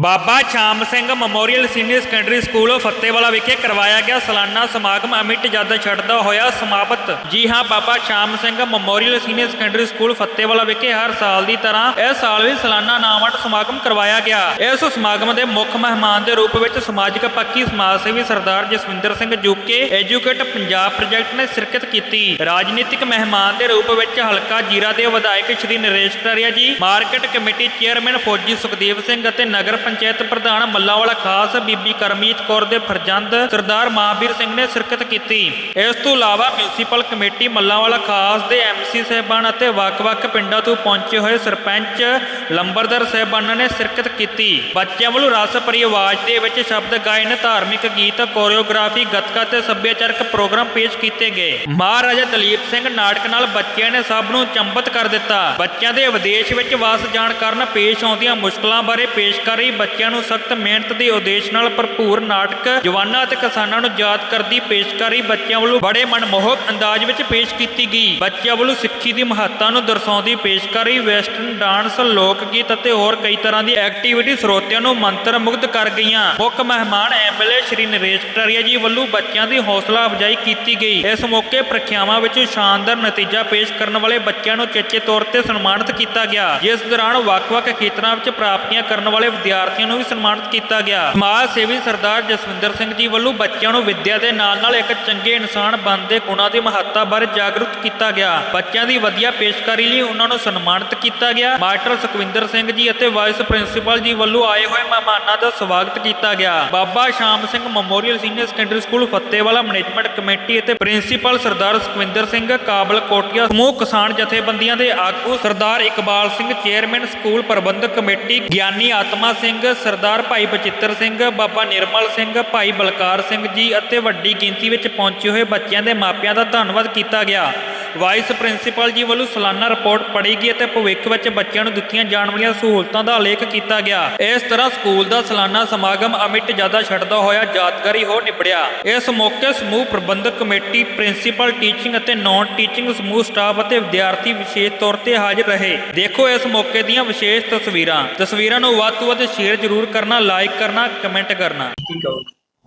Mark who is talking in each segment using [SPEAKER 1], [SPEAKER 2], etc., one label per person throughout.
[SPEAKER 1] Baba Sham Singh memorial senior secondary school Fattewala ਵਿਖੇ ਕਰਵਾਇਆ ਗਿਆ ਸਾਲਾਨਾ ਸਮਾਗਮ ਅਮਿਤ ਜਦ ਛੱਡਦਾ ਹੋਇਆ ਸਮਾਪਤ। ਜੀ ਹਾਂ, Baba Sham Singh memorial senior secondary school Fattewala ਵਿਖੇ ਹਰ ਸਾਲ ਦੀ ਤਰ੍ਹਾਂ ਇਸ ਸਾਲ ਵੀ ਸਾਲਾਨਾ ਨਾਮਵੰਡ ਸਮਾਗਮ ਕਰਵਾਇਆ ਗਿਆ। ਇਸ ਸਮਾਗਮ ਦੇ ਮੁੱਖ ਮਹਿਮਾਨ ਦੇ ਰੂਪ ਵਿੱਚ ਸਮਾਜਿਕ ਪੱਖੀ ਸਮਾਜ ਸੇਵੀ ਸਰਦਾਰ ਜਸਵਿੰਦਰ ਸਿੰਘ ਜੁਕੇ ਐਜੂਕੇਟ ਪੰਜਾਬ ਪ੍ਰੋਜੈਕਟ ਨੇ ਸ਼ਿਰਕਤ ਕੀਤੀ। ਰਾਜਨੀਤਿਕ ਮਹਿਮਾਨ ਦੇ ਰੂਪ ਵਿੱਚ ਹਲਕਾ ਜੀਰਾ ਦੇ ਵਿਧਾਇਕ ਸ਼੍ਰੀ ਨਰੇਸ਼ ਕਟਾਰੀਆ ਜੀ ਮਾਰਕੀਟ ਕਮੇਟੀ ਚੇਅਰਮੈਨ ਫੌਜੀ ਸੁਖਦੇਵ ਸਿੰਘ ਅਤੇ ਨਗਰ ਪੰਚਾਇਤ ਪ੍ਰਧਾਨ ਮੱਲਾਵਾਲਾ ਖਾਸ ਬੀਬੀ ਕਰਮੀਤ ਕੌਰ ਦੇ ਫਰਜ਼ੰਦ ਸਰਦਾਰ ਮਹਾਵੀਰ ਸਿੰਘ ਨੇ ਸ਼ਿਰਕਤ ਕੀਤੀ। ਇਸ ਤੋਂ ਇਲਾਵਾ ਮਿਊਨਿਸਪਲ ਕਮੇਟੀ ਮੱਲਾਵਾਲਾ ਖਾਸ ਦੇ ਐਮਸੀ ਸਹਿਬਾਨ ਅਤੇ ਵੱਖ-ਵੱਖ ਪਿੰਡਾਂ ਤੋਂ ਪਹੁੰਚੇ ਹੋਏ ਸਰਪੰਚ ਲੰਬਰਦਾਰ ਸਹਿਬਾਨਾਂ ਨੇ ਸ਼ਿਰਕਤ ਕੀਤੀ। ਬੱਚਿਆਂ ਵੱਲੋਂ ਰਸ ਭਰੀ ਆਵਾਜ਼ ਦੇ ਵਿੱਚ ਸ਼ਬਦ ਗਾਇਨ, ਧਾਰਮਿਕ ਗੀਤ, ਕੋਰੀਓਗ੍ਰਾਫੀ, ਗੱਤਕਾ ਤੇ ਸੱਭਿਆਚਾਰਕ ਪ੍ਰੋਗਰਾਮ ਪੇਸ਼ ਕੀਤੇ ਗਏ। ਮਹਾਰਾਜਾ ਦਲੀਪ ਸਿੰਘ ਨਾਟਕ ਨਾਲ ਬੱਚਿਆਂ ਨੇ ਸਭ ਨੂੰ ਚੰਬਤ ਕਰ ਦਿੱਤਾ। ਬੱਚਿਆਂ ਦੇ ਵਿਦੇਸ਼ ਵਿੱਚ ਵਸ ਜਾਣ ਕਾਰਨ ਪੇਸ਼ ਆਉਂਦੀਆਂ ਮੁਸ਼ਕਲਾਂ ਬਾਰੇ ਪੇਸ਼ਕਾਰੀ ਬੱਚਿਆਂ ਨੂੰ ਸਖਤ ਮਿਹਨਤ ਦੇ ਉਦੇਸ਼ ਨਾਲ ਭਰਪੂਰ ਨਾਟਕ, ਜਵਾਨਾਂ ਅਤੇ ਕਿਸਾਨਾਂ ਨੂੰ ਯਾਦ ਕਰਦੀ ਪੇਸ਼ਕਾਰੀ ਬੱਚਿਆਂ ਵੱਲੋਂ ਬੜੇ ਮਨਮੋਹਕ ਅੰਦਾਜ਼ ਵਿੱਚ ਪੇਸ਼ ਕੀਤੀ ਗਈ। ਬੱਚਿਆਂ ਵੱਲੋਂ ਸਿੱਖੀ ਦੀ ਮਹੱਤਤਾ ਨੂੰ ਦਰਸਾਉਂਦੀ ਪੇਸ਼ਕਾਰੀ ਵੈਸਟਰਨ ਡਾਂਸ, ਲੋਕ ਗੀਤ ਅਤੇ ਹੋਰ ਕਈ ਤਰ੍ਹਾਂ ਦੀ ਐਕਟੀਵਿਟੀ ਸਰੋਤਿਆਂ ਨੂੰ ਮੰਤਰ ਮੁਗਧ ਕਰ ਗਈਆਂ। ਮੁੱਖ ਮਹਿਮਾਨ ਐਮਐਲਏ ਸ਼੍ਰੀ ਨਰੇਸ਼ ਕਟਾਰੀਆ ਜੀ ਵੱਲੋਂ ਬੱਚਿਆਂ ਦੀ ਹੌਸਲਾ ਅਫਜ਼ਾਈ ਕੀਤੀ ਗਈ। ਇਸ ਮੌਕੇ ਪ੍ਰੀਖਿਆਵਾਂ ਵਿੱਚ ਸ਼ਾਨਦਾਰ ਨਤੀਜਾ ਪੇਸ਼ ਕਰਨ ਵਾਲੇ ਬੱਚਿਆਂ ਨੂੰ ਚੇਚੇ ਤੌਰ ਤੇ ਸਨਮਾਨਿਤ ਕੀਤਾ ਗਿਆ, ਜਿਸ ਦੌਰਾਨ ਵੱਖ-ਵੱਖ ਖੇਤਰਾਂ ਵਿੱਚ ਪ੍ਰਾਪਤੀਆਂ ਕਰਨ ਵਾਲੇ ਵਿਦਿਆਰਥੀ ਵਿਦਿਆਰਥੀਆਂ ਨੂੰ ਵੀ ਸਨਮਾਨਿਤ ਕੀਤਾ ਗਿਆ। ਸਮਾਜ ਸੇਵੀ ਸਰਦਾਰ ਜਸਵਿੰਦਰ ਸਿੰਘ ਜੀ ਵੱਲੋਂ ਬੱਚਿਆਂ ਨੂੰ ਵਿੱਦਿਆ ਦੇ ਨਾਲ-ਨਾਲ ਇੱਕ ਚੰਗੇ ਇਨਸਾਨ ਬਣਨ ਦੇ ਗੁਣਾਂ ਦੀ ਮਹੱਤਤਾ ਬਾਰੇ ਜਾਗਰੂਕ ਕੀਤਾ ਗਿਆ। ਬੱਚਿਆਂ ਦੀ ਵਧੀਆ ਪੇਸ਼ਕਾਰੀ ਲਈ ਉਹਨਾਂ ਨੂੰ ਸਨਮਾਨਿਤ ਕੀਤਾ ਗਿਆ। ਮਾਸਟਰ ਸੁਖਵਿੰਦਰ ਸਿੰਘ ਜੀ ਅਤੇ ਵਾਈਸ ਪ੍ਰਿੰਸੀਪਲ ਜੀ ਵੱਲੋਂ ਆਏ ਹੋਏ ਮਹਿਮਾਨਾਂ ਦਾ ਸਵਾਗਤ ਕੀਤਾ ਗਿਆ। Baba Sham Singh memorial senior secondary school Fattewala management committee ਅਤੇ ਪ੍ਰਿੰਸੀਪਲ ਸਰਦਾਰ ਸੁਖਵਿੰਦਰ ਸਿੰਘ ਕਾਬਲ ਕੋਟੀਆ ਸਮੂਹ ਕਿਸਾਨ ਜਥੇਬੰਦੀਆਂ ਦੇ ਆਗੂ ਸਰਦਾਰ ਇਕਬਾਲ ਸਿੰਘ, ਚੇਅਰਮੈਨ ਸਕੂਲ ਪ੍ਰਬੰਧਕ ਕਮੇਟੀ ਗਿਆਨੀ ਆਤਮਾ ਸਿੰਘ ਸਿੰਘ ਸਰਦਾਰ ਭਾਈ ਬਚਿੱਤਰ ਸਿੰਘ, ਬਾਬਾ ਨਿਰਮਲ ਸਿੰਘ, ਭਾਈ ਬਲਕਾਰ ਸਿੰਘ ਜੀ ਅਤੇ ਵੱਡੀ ਗਿਣਤੀ ਵਿੱਚ ਪਹੁੰਚੇ ਹੋਏ ਬੱਚਿਆਂ ਦੇ ਮਾਪਿਆਂ ਦਾ ਧੰਨਵਾਦ ਕੀਤਾ ਗਿਆ। ਵਾਈਸ ਪ੍ਰਿੰਸੀਪਲ ਜੀ ਵੱਲੋਂ ਸਾਲਾਨਾ ਰਿਪੋਰਟ ਪੜ੍ਹੀ ਗਈ ਅਤੇ ਭਵਿੱਖ ਵਿੱਚ ਬੱਚਿਆਂ ਨੂੰ ਦਿੱਤੀਆਂ ਜਾਣ ਵਾਲੀਆਂ ਸਹੂਲਤਾਂ ਦਾ ਉਲੇਖ ਕੀਤਾ ਗਿਆ। ਇਸ ਤਰ੍ਹਾਂ ਸਕੂਲ ਦਾ ਸਾਲਾਨਾ ਸਮਾਗਮ ਅਮਿਟ ਜ਼ਿਆਦਾ ਛੱਡਦਾ ਹੋਇਆ ਯਾਦਗਾਰੀ ਹੋ ਨਿਬੜਿਆ। ਇਸ ਮੌਕੇ ਸਮੂਹ ਪ੍ਰਬੰਧਕ ਕਮੇਟੀ ਪ੍ਰਿੰਸੀਪਲ ਟੀਚਿੰਗ ਅਤੇ ਨਾਨ ਟੀਚਿੰਗ ਸਮੂਹ ਸਟਾਫ ਅਤੇ ਵਿਦਿਆਰਥੀ ਵਿਸ਼ੇਸ਼ ਤੌਰ ਤੇ ਹਾਜ਼ਰ ਰਹੇ। ਦੇਖੋ ਇਸ ਮੌਕੇ ਦੀਆਂ ਵਿਸ਼ੇਸ਼ ਤਸਵੀਰਾਂ। ਤਸਵੀਰਾਂ ਨੂੰ ਵੱਧ ਤੋਂ ਵੱਧ ਸ਼ੇਅਰ ਜ਼ਰੂਰ ਕਰਨਾ ਲਾਈਕ ਕਰਨਾ ਕਮੈਂਟ ਕਰਨਾ।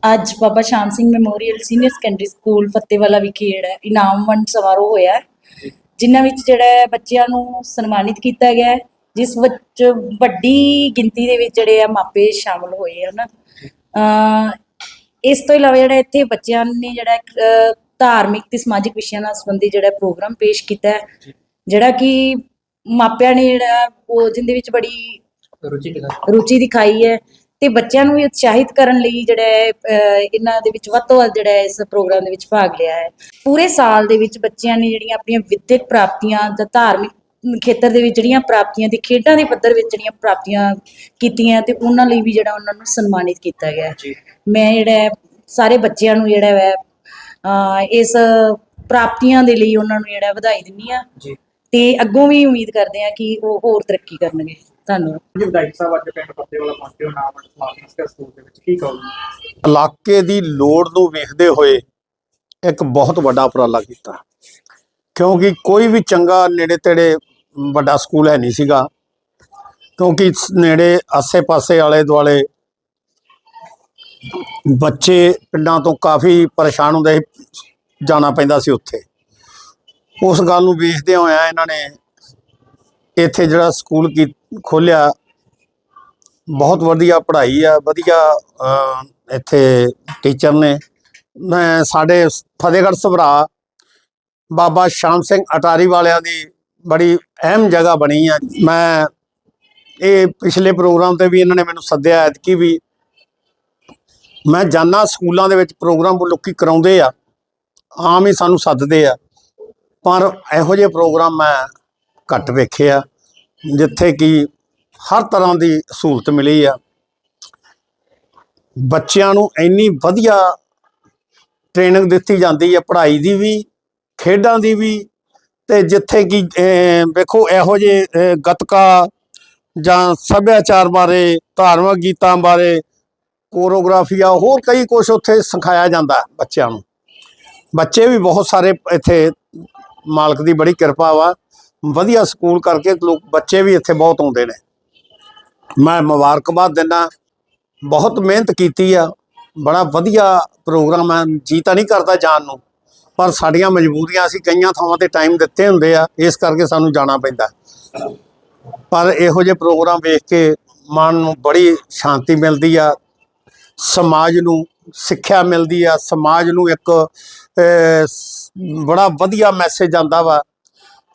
[SPEAKER 2] ਅੱਜ Baba Sham Singh memorial senior secondary school Fattewala ਵਿਖੇ ਜਿਹੜਾ ਇਨਾਮ ਵੰਡ ਸਮਾਰੋਹ ਹੋਇਆ ਹੈ, ਜਿਨ੍ਹਾਂ ਵਿੱਚ ਜਿਹੜਾ ਹੈ ਬੱਚਿਆਂ ਨੂੰ ਸਨਮਾਨਿਤ ਕੀਤਾ ਗਿਆ ਹੈ, ਜਿਸ ਵਿੱਚ ਵੱਡੀ ਗਿਣਤੀ ਦੇ ਵਿੱਚ ਜਿਹੜੇ ਆ ਮਾਪੇ ਸ਼ਾਮਲ ਹੋਏ ਹਨ? ਅ ਇਸ ਤੋਂ ਇਲਾਵਾ ਜਿਹੜਾ ਇੱਥੇ ਬੱਚਿਆਂ ਨੇ ਜਿਹੜਾ ਇੱਕ, ਅ, ਧਾਰਮਿਕ ਤੇ ਸਮਾਜਿਕ ਵਿਸ਼ਿਆਂ ਨਾਲ ਸੰਬੰਧਿਤ ਜਿਹੜਾ ਪ੍ਰੋਗਰਾਮ ਪੇਸ਼ ਕੀਤਾ ਹੈ ਜਿਹੜਾ ਕਿ ਮਾਪਿਆਂ ਨੇ ਜਿਹੜਾ ਉਹ ਜਿੰਦੇ ਵਿੱਚ ਬੜੀ
[SPEAKER 3] ਰੁਚੀ ਦਿਖਾ
[SPEAKER 2] ਰੁਚੀ ਦਿਖਾਈ ਹੈ ਤੇ ਬੱਚਿਆਂ ਨੂੰ ਵੀ ਉਤਸ਼ਾਹਿਤ ਕਰਨ ਲਈ ਜਿਹੜਾ ਇਹਨਾਂ ਦੇ ਵਿੱਚ ਵੱਧ ਤੋਂ ਵੱਧ ਜਿਹੜਾ ਇਸ ਪ੍ਰੋਗਰਾਮ ਦੇ ਵਿੱਚ ਭਾਗ ਲਿਆ ਹੈ। ਪੂਰੇ ਸਾਲ ਦੇ ਵਿੱਚ ਬੱਚਿਆਂ ਨੇ ਜਿਹੜੀਆਂ ਆਪਣੀਆਂ ਵਿਦਿਅਕ ਪ੍ਰਾਪਤੀਆਂ ਜਾਂ ਧਾਰਮਿਕ ਖੇਤਰ ਦੇ ਵਿੱਚ ਜਿਹੜੀਆਂ ਪ੍ਰਾਪਤੀਆਂ ਤੇ ਖੇਡਾਂ ਦੇ ਪੱਧਰ ਵਿੱਚ ਜਿਹੜੀਆਂ ਪ੍ਰਾਪਤੀਆਂ ਕੀਤੀਆਂ ਤੇ ਉਹਨਾਂ ਲਈ ਵੀ ਜਿਹੜਾ ਉਹਨਾਂ ਨੂੰ ਸਨਮਾਨਿਤ ਕੀਤਾ ਗਿਆ ਮੈਂ ਜਿਹੜਾ ਸਾਰੇ ਬੱਚਿਆਂ ਨੂੰ ਜਿਹੜਾ ਹੈ ਇਸ ਪ੍ਰਾਪਤੀਆਂ ਦੇ ਲਈ ਉਹਨਾਂ ਨੂੰ ਜਿਹੜਾ ਵਧਾਈ ਦਿੰਦੀ ਆ
[SPEAKER 3] ਜੀ।
[SPEAKER 2] ਤੇ ਅੱਗੋਂ ਵੀ ਉਮੀਦ ਕਰਦੇ ਆ ਕਿ ਉਹ ਹੋਰ ਤਰੱਕੀ ਕਰਨਗੇ। ਧੰਨਵਾਦ।
[SPEAKER 3] ਜੀ ਵਿਧਾਇਕ ਸਾਹਿਬ ਅੱਜ ਪਿੰਡ ਫੱਤੇਵਾਲਾ ਪਹੁੰਚੇ ਹੋ ਨਾਮ ਸਮਾਪਤ ਕਰ ਸਕੂਲ ਦੇ ਵਿੱਚ। ਕੀ ਕਹੋਗੇ?
[SPEAKER 4] ਇਲਾਕੇ ਦੀ ਲੋੜ ਨੂੰ ਵੇਖਦੇ ਹੋਏ ਇੱਕ ਬਹੁਤ ਵੱਡਾ ਉਪਰਾਲਾ ਕੀਤਾ। ਕਿਉਂਕਿ ਕੋਈ ਵੀ ਚੰਗਾ ਨੇੜੇ ਤੇੜੇ ਵੱਡਾ ਸਕੂਲ ਹੈ ਨਹੀਂ ਸੀਗਾ। ਕਿਉਂਕਿ ਨੇੜੇ ਆਸੇ-ਪਾਸੇ ਆਲੇ ਦੁਆਲੇ ਬੱਚੇ ਪਿੰਡਾਂ ਤੋਂ ਕਾਫੀ ਪਰੇਸ਼ਾਨ ਹੁੰਦੇ ਸੀ ਜਾਣਾ ਪੈਂਦਾ ਸੀ ਉੱਥੇ। ਉਸ ਗੱਲ ਨੂੰ ਵੇਖਦੇ ਹੋਇਆ ਇਹਨਾਂ ਨੇ ਇੱਥੇ ਜਿਹੜਾ ਸਕੂਲ ਕੀ ਖੋਲਿਆ, ਬਹੁਤ ਵਧੀਆ ਪੜ੍ਹਾਈ ਆ, ਵਧੀਆ ਇੱਥੇ ਟੀਚਰ ਨੇ। ਮੈਂ ਸਾਡੇ ਫਤਿਹਗੜ੍ਹ ਸਭਰਾ ਬਾਬਾ ਸ਼ਾਮ ਸਿੰਘ ਅਟਾਰੀ ਵਾਲਿਆਂ ਦੀ ਬੜੀ ਅਹਿਮ ਜਗ੍ਹਾ ਬਣੀ ਆ। ਮੈਂ ਇਹ ਪਿਛਲੇ ਪ੍ਰੋਗਰਾਮ ਤੇ ਵੀ ਇਹਨਾਂ ਨੇ ਮੈਨੂੰ ਸੱਦਿਆ ਐਤਕੀ ਵੀ ਮੈਂ ਜਾਣਾ ਸਕੂਲਾਂ ਦੇ ਵਿੱਚ ਪ੍ਰੋਗਰਾਮ ਉਹ ਲੋਕੀ ਕਰਾਉਂਦੇ ਆ, ਆਮ ਹੀ ਸਾਨੂੰ ਸੱਦਦੇ ਆ। ਪਰ ਇਹੋ ਜਿਹੇ ਪ੍ਰੋਗਰਾਮ ਮੈਂ ਘੱਟ ਵੇਖੇ ਆ ਜਿੱਥੇ ਕਿ ਹਰ ਤਰ੍ਹਾਂ ਦੀ ਸਹੂਲਤ ਮਿਲੀ ਆ। ਬੱਚਿਆਂ ਨੂੰ ਇੰਨੀ ਵਧੀਆ ਟ੍ਰੇਨਿੰਗ ਦਿੱਤੀ ਜਾਂਦੀ ਹੈ ਪੜ੍ਹਾਈ ਦੀ ਵੀ ਖੇਡਾਂ ਦੀ ਵੀ ਤੇ ਜਿੱਥੇ ਕਿ ਵੇਖੋ ਇਹੋ ਜਿਹੇ ਅਹ, ਗੱਤਕਾ ਜਾਂ ਸੱਭਿਆਚਾਰ ਬਾਰੇ ਧਾਰਮਿਕ ਗੀਤਾਂ ਬਾਰੇ ਕੋਰੀਓਗ੍ਰਾਫੀਆ ਹੋਰ ਕਈ ਕੁਝ ਉੱਥੇ ਸਿਖਾਇਆ ਜਾਂਦਾ ਬੱਚਿਆਂ ਨੂੰ। ਬੱਚੇ ਵੀ ਬਹੁਤ ਸਾਰੇ ਇੱਥੇ ਮਾਲਕ ਦੀ ਬੜੀ ਕਿਰਪਾ ਵਾ। ਵਧੀਆ ਸਕੂਲ ਕਰਕੇ ਲੋਕ ਬੱਚੇ ਵੀ ਇੱਥੇ ਬਹੁਤ ਆਉਂਦੇ ਨੇ। ਮੈਂ ਮੁਬਾਰਕਬਾਦ ਦਿੰਦਾ, ਬਹੁਤ ਮਿਹਨਤ ਕੀਤੀ ਆ, ਬੜਾ ਵਧੀਆ ਪ੍ਰੋਗਰਾਮ ਹੈ ਜੀ ਤਾਂ ਨਹੀਂ ਕਰਦਾ ਜਾਣ ਨੂੰ, ਪਰ ਸਾਡੀਆਂ ਮਜਬੂਰੀਆਂ ਅਸੀਂ ਕਈਆਂ ਥਾਵਾਂ ਤੇ ਟਾਈਮ ਦਿੱਤੇ ਹੁੰਦੇ ਆ, ਇਸ ਕਰਕੇ ਸਾਨੂੰ ਜਾਣਾ ਪੈਂਦਾ। ਪਰ ਇਹੋ ਜਿਹੇ ਪ੍ਰੋਗਰਾਮ ਵੇਖ ਕੇ ਮਨ ਨੂੰ ਬੜੀ ਸ਼ਾਂਤੀ ਮਿਲਦੀ ਆ, ਸਮਾਜ ਨੂੰ ਸਿੱਖਿਆ ਮਿਲਦੀ ਆ, ਸਮਾਜ ਨੂੰ ਇੱਕ ਬੜਾ ਵਧੀਆ ਮੈਸੇਜ ਆਂਦਾ ਵਾ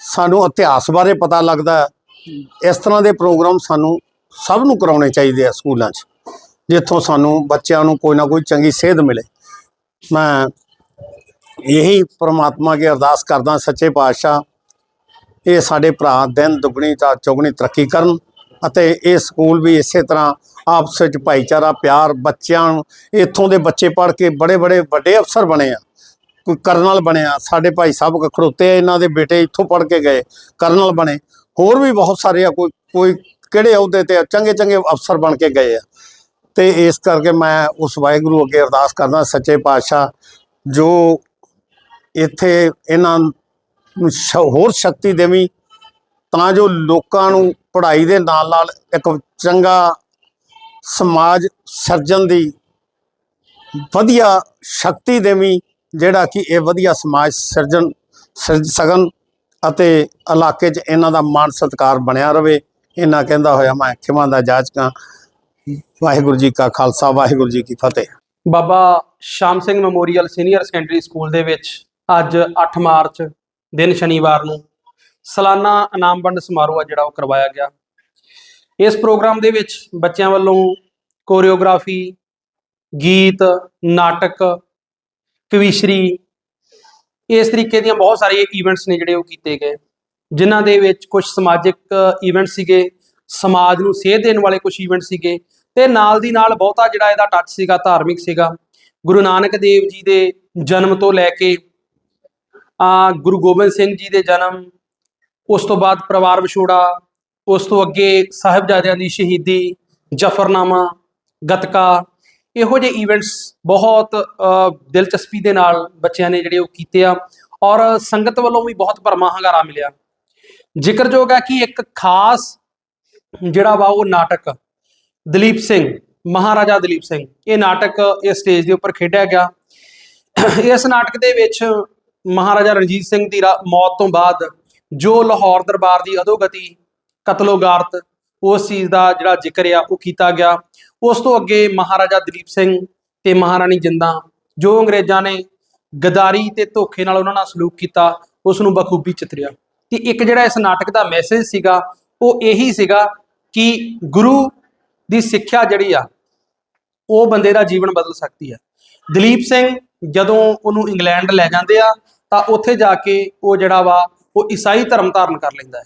[SPEAKER 4] ਸਾਨੂੰ ਇਤਿਹਾਸ ਬਾਰੇ ਪਤਾ ਲੱਗਦਾ ਇਸ ਤਰ੍ਹਾਂ ਦੇ ਪ੍ਰੋਗਰਾਮ ਸਾਨੂੰ ਸਭ ਨੂੰ ਕਰਾਉਣੇ ਚਾਹੀਦੇ ਆ ਸਕੂਲਾਂ 'ਚ, ਜਿੱਥੋਂ ਸਾਨੂੰ ਬੱਚਿਆਂ ਨੂੰ ਕੋਈ ਨਾ ਕੋਈ ਚੰਗੀ ਸੇਧ ਮਿਲੇ। ਮੈਂ ਇਹੀ ਪ੍ਰਮਾਤਮਾ ਅੱਗੇ ਅਰਦਾਸ ਕਰਦਾ ਸੱਚੇ ਪਾਤਸ਼ਾਹ, ਇਹ ਸਾਡੇ ਭਰਾ ਦਿਨ, ਦੁਗਣੀ ਤਾਂ ਚੌਗਣੀ ਤਰੱਕੀ ਕਰਨ ਅਤੇ ਇਹ ਸਕੂਲ ਵੀ ਇਸੇ ਤਰ੍ਹਾਂ ਆਪਸ ਵਿੱਚ ਭਾਈਚਾਰਾ, ਪਿਆਰ, ਬੱਚਿਆਂ ਨੂੰ, ਇੱਥੋਂ ਦੇ ਬੱਚੇ ਪੜ੍ਹ ਕੇ ਬੜੇ ਬੜੇ ਵੱਡੇ ਅਫਸਰ ਬਣੇ ਆ। ਕੋਈ ਕਰਨਲ ਬਣਿਆ। ਸਾਡੇ ਭਾਈ ਸਾਹਿਬ ਖੜੋਤੇ ਆ ਇਹਨਾਂ ਦੇ ਬੇਟੇ, ਇੱਥੋਂ ਪੜ੍ਹ ਕੇ ਗਏ ਕਰਨਲ ਬਣੇ। ਹੋਰ ਵੀ ਬਹੁਤ ਸਾਰੇ ਆ, ਕੋਈ ਕੋਈ ਕਿਹੜੇ ਅਹੁਦੇ ਤੇ ਚੰਗੇ ਚੰਗੇ ਅਫਸਰ ਬਣ ਕੇ ਗਏ ਆ। ਤੇ ਇਸ ਕਰਕੇ ਮੈਂ ਉਸ ਵਾਹਿਗੁਰੂ ਅੱਗੇ ਅਰਦਾਸ ਕਰਦਾ, ਸੱਚੇ ਪਾਤਸ਼ਾਹ, ਜੋ ਇੱਥੇ ਇਹਨਾਂ ਨੂੰ ਸ਼- ਹੋਰ ਸ਼ਕਤੀ ਦੇਵੀ, ਤਾਂ ਜੋ ਲੋਕਾਂ ਨੂੰ ਪੜ੍ਹਾਈ ਦੇ ਨਾਲ ਨਾਲ ਇੱਕ ਚੰਗਾ ਸਮਾਜ ਸਿਰਜਣ ਦੀ ਵਧੀਆ ਸ਼ਕਤੀ ਦੇਵੀ ਜਿਹੜਾ ਕਿ ਇਹ ਵਧੀਆ ਸਮਾਜ ਸਿਰਜਣ ਸਿਰਜ ਸਕਣ ਅਤੇ ਇਲਾਕੇ 'ਚ ਇਹਨਾਂ ਦਾ ਮਾਣ ਸਤਿਕਾਰ ਬਣਿਆ ਰਵੇ ਇਹਨਾਂ ਕਹਿੰਦਾ ਹੋਇਆ ਮੈਂ ਖਿਮਾ ਦਾ ਜਾਚਕਾਂ ਵਾਹਿਗੁਰੂ ਜੀ ਕਾ ਖਾਲਸਾ, ਵਾਹਿਗੁਰੂ ਜੀ ਕੀ ਫਤਿਹ।
[SPEAKER 5] Baba Sham Singh memorial senior secondary school ਦੇ ਵਿੱਚ ਅੱਜ 8 ਮਾਰਚ, ਦਿਨ ਸ਼ਨੀਵਾਰ ਨੂੰ ਸਾਲਾਨਾ ਇਨਾਮ ਵੰਡ ਸਮਾਰੋਹ ਆ ਜਿਹੜਾ ਉਹ ਕਰਵਾਇਆ ਗਿਆ। ਇਸ ਪ੍ਰੋਗਰਾਮ ਦੇ ਵਿੱਚ ਬੱਚਿਆਂ ਵੱਲੋਂ ਕੋਰੀਓਗ੍ਰਾਫੀ, ਗੀਤ, ਨਾਟਕ ਕਵੀਸ਼ਰੀ। ਇਸ ਤਰੀਕੇ ਦੀਆਂ ਬਹੁਤ ਸਾਰੇ ਇਵੈਂਟਸ ਨੇ ਜਿਹੜੇ ਉਹ ਕੀਤੇ ਗਏ, ਜਿਨ੍ਹਾਂ ਦੇ ਵਿੱਚ ਕੁਝ ਸਮਾਜਿਕ ਇਵੈਂਟ ਸੀਗੇ, ਸਮਾਜ ਨੂੰ ਸੇਧ ਦੇਣ ਵਾਲੇ ਕੁਝ ਇਵੈਂਟ ਸੀਗੇ, ਤੇ ਨਾਲ ਦੀ ਨਾਲ ਬਹੁਤਾ ਜਿਹੜਾ ਇਹਦਾ ਟੱਚ ਸੀਗਾ, ਧਾਰਮਿਕ ਸੀਗਾ। ਗੁਰੂ ਨਾਨਕ ਦੇਵ ਜੀ ਦੇ ਜਨਮ ਤੋਂ ਲੈ ਕੇ, ਆ, ਗੁਰੂ ਗੋਬਿੰਦ ਸਿੰਘ ਜੀ ਦੇ ਜਨਮ, ਉਸ ਤੋਂ ਬਾਅਦ ਪਰਿਵਾਰ ਵਿਛੋੜਾ, ਉਸ ਤੋਂ ਅੱਗੇ ਸਾਹਿਬਜ਼ਾਦਿਆਂ ਦੀ ਸ਼ਹੀਦੀ, ਜਫਰਨਾਮਾ, ਗਤਕਾ ਇਹੋ ਜਿਹੇ ਇਵੈਂਟਸ ਬਹੁਤ ਦਿਲਚਸਪੀ ਦੇ ਨਾਲ ਬੱਚਿਆਂ ਨੇ ਜਿਹੜੇ ਉਹ ਕੀਤੇ ਆ। ਔਰ ਸੰਗਤ ਵੱਲੋਂ ਵੀ ਬਹੁਤ ਭਰਮਾ ਹੰਗਾਰਾ ਮਿਲਿਆ। ਜ਼ਿਕਰਯੋਗ ਹੈ ਕਿ ਇੱਕ ਖਾਸ ਜਿਹੜਾ ਵਾ ਉਹ ਨਾਟਕ ਦਲੀਪ ਸਿੰਘ, ਮਹਾਰਾਜਾ ਦਲੀਪ ਸਿੰਘ, ਇਹ ਨਾਟਕ ਇਸ ਸਟੇਜ ਦੇ ਉੱਪਰ ਖੇਡਿਆ ਗਿਆ। ਇਸ ਨਾਟਕ ਦੇ ਵਿੱਚ ਮਹਾਰਾਜਾ ਰਣਜੀਤ ਸਿੰਘ ਦੀ ਰਾ- ਮੌਤ ਤੋਂ ਬਾਅਦ ਜੋ ਲਾਹੌਰ ਦਰਬਾਰ ਦੀ ਅਧੋਗਤੀ, ਕਤਲੋਗਾਰਤ, ਉਸ ਚੀਜ਼ ਦਾ ਜਿਹੜਾ ਜ਼ਿਕਰ ਆ, ਉਹ ਕੀਤਾ ਗਿਆ। ਉਸ ਤੋਂ ਅੱਗੇ ਮਹਾਰਾਜਾ ਦਲੀਪ ਸਿੰਘ ਤੇ ਮਹਾਰਾਣੀ ਜਿੰਦਾ, ਜੋ ਅੰਗਰੇਜ਼ਾਂ ਨੇ ਗਦਾਰੀ ਤੇ ਧੋਖੇ ਨਾਲ ਉਹਨਾਂ ਨਾਲ ਸਲੂਕ ਕੀਤਾ ਉਸ ਨੂੰ ਬਖੂਬੀ ਚਿਤਰਿਆ। ਤੇ ਇੱਕ ਜਿਹੜਾ ਇਸ ਨਾਟਕ ਦਾ ਮੈਸੇਜ ਸੀਗਾ, ਉਹ ਇਹੀ ਸੀਗਾ ਕਿ ਗੁਰੂ ਦੀ ਸਿੱਖਿਆ ਜਿਹੜੀ ਆ, ਉਹ ਬੰਦੇ ਦਾ ਜੀਵਨ ਬਦਲ ਸਕਦੀ ਹੈ ਦਲੀਪ ਸਿੰਘ ਜਦੋਂ ਉਹਨੂੰ ਇੰਗਲੈਂਡ ਲੈ ਜਾਂਦੇ ਆ, ਤਾਂ ਉੱਥੇ ਜਾ ਕੇ ਉਹ ਜਿਹੜਾ ਵਾ, ਉਹ ਈਸਾਈ ਧਰਮ ਧਾਰਨ ਕਰ ਲੈਂਦਾ ਹੈ।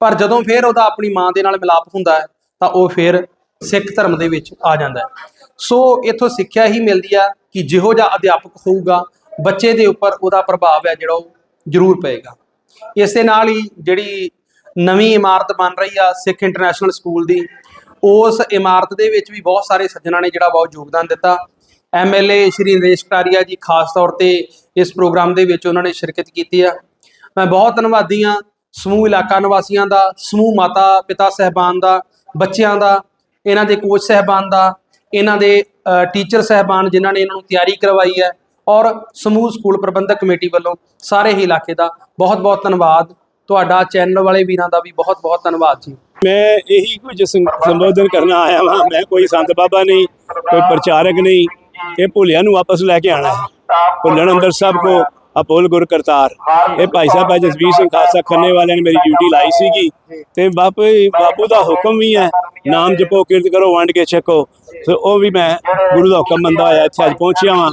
[SPEAKER 5] ਪਰ ਜਦੋਂ ਫਿਰ ਉਹਦਾ ਆਪਣੀ ਮਾਂ ਦੇ ਨਾਲ ਮਿਲਾਪ ਹੁੰਦਾ ਹੈ, ਤਾਂ ਉਹ ਫਿਰ ਸਿੱਖ ਧਰਮ ਦੇ ਵਿੱਚ ਆ ਜਾਂਦਾ ਹੈ। ਸੋ ਇਥੋਂ ਸਿੱਖਿਆ ਹੀ ਮਿਲਦੀ ਆ ਕਿ ਜਿਹੋ ਜਿਹਾ ਅਧਿਆਪਕ ਹੋਊਗਾ, ਬੱਚੇ ਦੇ ਉੱਪਰ ਉਹਦਾ ਪ੍ਰਭਾਵ ਹੈ ਜਿਹੜਾ ਉਹ ਜ਼ਰੂਰ ਪਏਗਾ। ਇਸ ਦੇ ਨਾਲ ਹੀ ਜਿਹੜੀ ਨਵੀਂ ਇਮਾਰਤ ਬਣ ਰਹੀ ਆ ਸਿੱਖ ਇੰਟਰਨੈਸ਼ਨਲ ਸਕੂਲ ਦੀ, ਉਸ ਇਮਾਰਤ ਦੇ ਵਿੱਚ ਵੀ ਬਹੁਤ ਸਾਰੇ ਸੱਜਣਾ ਨੇ ਜਿਹੜਾ ਬਹੁਤ ਯੋਗਦਾਨ ਦਿੱਤਾ। ਐਮਐਲਏ ਸ਼੍ਰੀ ਨਰੇਸ਼ ਕਟਾਰੀਆ ਜੀ, ਖਾਸ ਤੌਰ ਤੇ ਇਸ ਪ੍ਰੋਗਰਾਮ ਦੇ ਵਿੱਚ ਉਹਨਾਂ ਨੇ ਸ਼ਿਰਕਤ ਕੀਤੀ ਆ। ਮੈਂ ਬਹੁਤ ਧੰਨਵਾਦੀ ਹਾਂ ਸਮੂਹ ਇਲਾਕਾ ਨਿਵਾਸੀਆਂ ਦਾ, ਸਮੂਹ ਮਾਤਾ ਪਿਤਾ ਸਹਿਬਾਨ ਦਾ, ਬੱਚਿਆਂ ਦਾ ਇਹਨਾਂ ਦੇ ਕੋਚ ਸਹਿਬਾਨ ਦਾ, ਇਹਨਾਂ ਦੇ ਟੀਚਰ ਸਹਿਬਾਨ ਜਿਨ੍ਹਾਂ ਨੇ ਇਹਨਾਂ ਨੂੰ ਤਿਆਰੀ ਕਰਵਾਈ ਹੈ ਔਰ ਸਮੂਹ ਸਕੂਲ ਪ੍ਰਬੰਧਕ ਕਮੇਟੀ ਵੱਲੋਂ ਸਾਰੇ ਹੀ ਇਲਾਕੇ ਦਾ ਬਹੁਤ ਬਹੁਤ ਧੰਨਵਾਦ। ਤੁਹਾਡਾ ਚੈਨਲ ਵਾਲੇ ਵੀਰਾਂ ਦਾ ਵੀ ਬਹੁਤ ਬਹੁਤ ਧੰਨਵਾਦ ਜੀ।
[SPEAKER 6] ਮੈਂ ਇਹੀ ਕੁਝ ਸੰਬੋਧਨ ਕਰਨ ਆਇਆ ਵਾਂ। ਮੈਂ ਕੋਈ ਸੰਤ ਬਾਬਾ ਨਹੀਂ, ਕੋਈ ਪ੍ਰਚਾਰਕ ਨਹੀਂ। ਇਹ ਭੁੱਲਿਆਂ ਨੂੰ ਵਾਪਸ ਲੈ ਕੇ ਆਣਾ ਹੈ। ਭੁੱਲਣ ਅੰਦਰ ਸਭ ਕੋ ਅਪੋਲ ਗੁਰ ਕਰਤਾਰ ਇਹ ਭਾਈ ਸਾਹਿਬ ਭਾਈ ਜਸਵੀਰ ਸਿੰਘ ਖਾਲਸਾ ਖੰਨੇ ਵਾਲਿਆਂ ਨੇ ਮੇਰੀ ਡਿਊਟੀ ਲਾਈ ਸੀਗੀ। ਤੇ ਬਾਪੂ ਬਾਪੂ ਦਾ ਹੁਕਮ ਵੀ ਹੈ, ਨਾਮ ਜਪੋ, ਕਿਰਤ ਕਰੋ, ਵੰਡ ਕੇ ਛਕੋ। ਤੇ ਉਹ ਵੀ ਮੈਂ ਗੁਰੂ ਦਾ ਹੁਕਮ ਮੰਨਦਾ ਹੋਇਆ ਇੱਥੇ ਅੱਜ ਪਹੁੰਚਿਆ ਵਾਂ।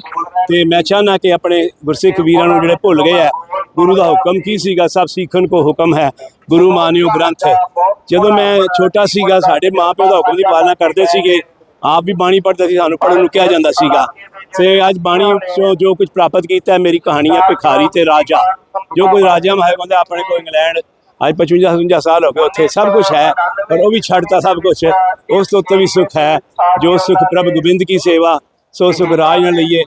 [SPEAKER 6] ਤੇ ਮੈਂ ਚਾਹਨਾ ਕਿ ਆਪਣੇ ਗੁਰਸਿੱਖ ਵੀਰਾਂ ਨੂੰ ਜਿਹੜੇ ਭੁੱਲ ਗਏ ਆ, ਗੁਰੂ ਦਾ ਹੁਕਮ ਕੀ ਸੀਗਾ? ਸਭ ਸਿੱਖਣ ਕੋ ਹੁਕਮ ਹੈ, ਗੁਰੂ ਮਾਨਿਓ ਗ੍ਰੰਥ। ਹੈ ਜਦੋਂ ਮੈਂ ਛੋਟਾ ਸੀਗਾ, ਸਾਡੇ ਮਾਪਿਓ ਦਾ ਹੁਕਮ ਦੀ ਪਾਲਣਾ ਕਰਦੇ ਸੀਗੇ ਆਪ ਵੀ ਬਾਣੀ ਪੜ੍ਹਦਾ ਸੀ, ਸਾਨੂੰ ਪੜ੍ਹਨ ਨੂੰ ਕਿਹਾ ਜਾਂਦਾ ਸੀਗਾ। ਤੇ ਅੱਜ ਬਾਣੀ ਚੋਂ ਜੋ ਕੁਝ ਪ੍ਰਾਪਤ ਕੀਤਾ ਹੈ, ਮੇਰੀ ਕਹਾਣੀ ਹੈ, ਭਿਖਾਰੀ ਤੇ ਰਾਜਾ। ਜੋ ਕੋਈ ਰਾਜਾ ਮਹਾਰਾਜ ਬੰਦਾ ਆਪਣੇ ਕੋਲ ਇੰਗਲੈਂਡ, ਅੱਜ 55 57 ਸਾਲ ਹੋ ਗਏ, ਉੱਥੇ ਸਭ ਕੁਝ ਹੈ, ਪਰ ਉਹ ਵੀ ਛੱਡਤਾ ਸਭ ਕੁਝ ਉਸ ਤੋਂ ਉੱਤੇ ਵੀ ਸੁੱਖ ਹੈ, ਜੋ ਸੁੱਖ ਪ੍ਰਭ ਗੋਬਿੰਦ ਕੀ ਸੇਵਾ, ਸੋ ਸੁਖ ਰਾਜ ਨਾਲ ਲਈਏ।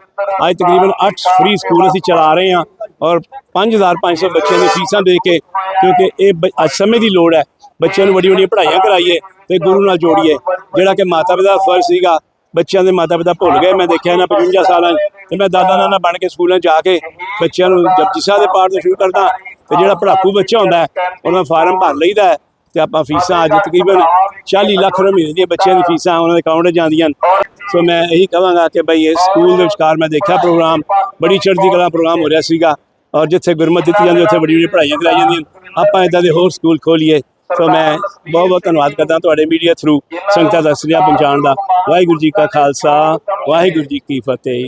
[SPEAKER 6] ਅੱਜ ਤਕਰੀਬਨ 8 ਫ੍ਰੀ ਸਕੂਲ ਅਸੀਂ ਚਲਾ ਰਹੇ ਹਾਂ ਔਰ 5500 ਬੱਚਿਆਂ ਦੀ ਫੀਸਾਂ ਦੇ ਕੇ, ਕਿਉਂਕਿ ਇਹ ਬ- ਅੱਜ ਸਮੇਂ ਦੀ ਲੋੜ ਹੈ। ਬੱਚਿਆਂ ਨੂੰ ਵੱਡੀ ਵੱਡੀਆਂ ਪੜ੍ਹਾਈਆਂ ਕਰਾਈਏ ਤੇ ਗੁਰੂ ਨਾਲ ਜੋੜੀਏ ਜਿਹੜਾ ਕਿ ਮਾਤਾ ਪਿਤਾ ਦਾ ਫਰਜ਼ ਸੀਗਾ ਬੱਚਿਆਂ ਦੇ ਮਾਤਾ ਪਿਤਾ ਭੁੱਲ ਗਏ ਮੈਂ ਦੇਖਿਆ ਨਾ 55 ਸਾਲਾਂ 'ਚ ਤੇ ਮੈਂ ਦਾਦਾ ਨਾਨਾ ਬਣ ਕੇ ਸਕੂਲਾਂ 'ਚ ਜਾ ਕੇ ਬੱਚਿਆਂ ਨੂੰ ਜਪਜੀ ਸਾਹਿਬ ਦੇ ਪਾਠ ਤੋਂ ਸ਼ੁਰੂ ਕਰਦਾ ਤੇ ਜਿਹੜਾ ਪੜਾਕੂ ਬੱਚਾ ਹੁੰਦਾ ਹੈ, ਉਹਦਾ ਫਾਰਮ ਭਰ ਲਈਦਾ ਹੈ ਤੇ ਆਪਾਂ ਫੀਸਾਂ ਅੱਜ ਤਕਰੀਬਨ 40 ਲੱਖ ਰੁਪਏ ਮਹੀਨੇ ਦੀਆਂ ਬੱਚਿਆਂ ਦੀ ਫੀਸਾਂ ਉਹਨਾਂ ਦੇ ਅਕਾਊਂਟ 'ਚ ਜਾਂਦੀਆਂ ਨੇ ਸੋ ਮੈਂ ਇਹੀ ਕਹਾਂਗਾ ਕਿ ਬਈ ਇਸ ਸਕੂਲ ਦੇ ਵਿਚਕਾਰ ਮੈਂ ਦੇਖਿਆ ਪ੍ਰੋਗਰਾਮ ਬੜੀ ਚੜ੍ਹਦੀ ਕਲਾ ਪ੍ਰੋਗਰਾਮ ਹੋ ਰਿਹਾ ਸੀਗਾ ਔਰ ਜਿੱਥੇ ਗੁਰਮਤ ਦਿੱਤੀ ਜਾਂਦੀ ਉੱਥੇ ਬੜੀ ਬੜੀ ਪੜ੍ਹਾਈਆਂ ਕਰਾਈ ਜਾਂਦੀਆਂ ਨੇ। ਆਪਾਂ ਇਦਾਂ ਦੇ ਹੋਰ ਸਕੂਲ ਖੋਲੀਏ ਸੋ ਮੈਂ ਬਹੁਤ ਬਹੁਤ ਧੰਨਵਾਦ ਕਰਦਾ ਤੁਹਾਡੇ ਮੀਡੀਆ ਥਰੂ ਸੰਗਤਾਂ ਦਾ ਸੁਨੇਹਾ ਪਹੁੰਚਾਉਣ ਦਾ। ਵਾਹਿਗੁਰੂ ਜੀ ਕਾ ਖਾਲਸਾ ਵਾਹਿਗੁਰੂ ਜੀ ਕੀ ਫਤਿਹ।